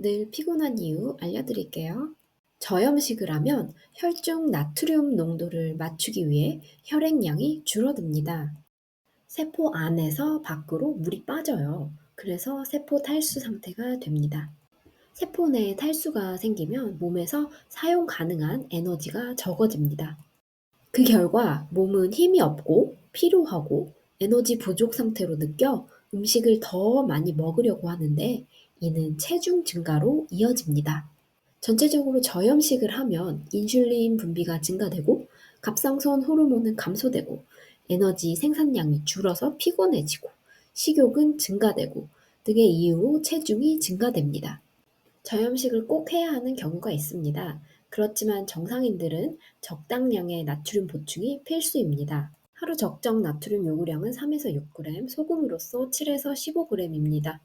늘 피곤한 이유 알려드릴게요. 저염식을 하면 혈중 나트륨 농도를 맞추기 위해 혈액량이 줄어듭니다. 세포 안에서 밖으로 물이 빠져요. 그래서 세포 탈수 상태가 됩니다. 세포 내에 탈수가 생기면 몸에서 사용 가능한 에너지가 적어집니다. 그 결과 몸은 힘이 없고 피로하고 에너지 부족 상태로 느껴 음식을 더 많이 먹으려고 하는데 이는 체중 증가로 이어집니다. 전체적으로 저염식을 하면 인슐린 분비가 증가되고 갑상선 호르몬은 감소되고 에너지 생산량이 줄어서 피곤해지고 식욕은 증가되고 등의 이유로 체중이 증가됩니다. 저염식을 꼭 해야 하는 경우가 있습니다. 그렇지만 정상인들은 적당량의 나트륨 보충이 필수입니다. 하루 적정 나트륨 요구량은 3에서 6g, 소금으로써 7에서 15g입니다.